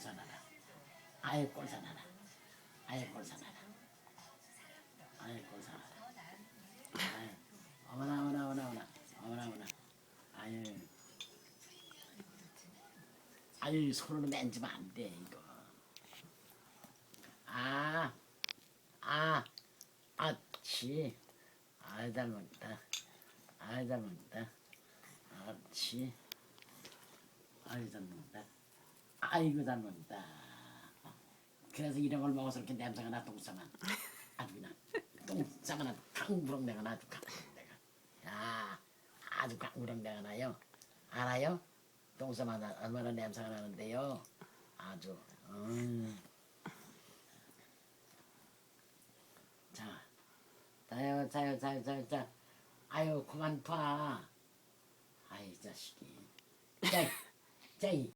꼴사나라. 아예 꼴사나라. 아예 꼴사나라. 아예 꼴사나라. 어머나 어머나 어머나 어머나 어머나 어머나. 아유. 아유 손으로 만지면 안 돼 이거. 아, 아, 아치. 아이 잘 먹다. 아이 잘 먹다. 아치. 아이 잘 먹다. 아이고 잘 먹다. 그래서 이런 걸 먹어서 이렇게 냄새가 나 똥싸만. 아주 그냥 똥싸만 강부렁 내가 아주 내가. 야 아주 강부렁 내가 나요. 알아요? 똥싸만 얼마나 냄새가 나는데요? 아주 음. 자 자요 자요 자요 자요 자. 아유 그만 봐. 아이 자식이. 자, 자, 이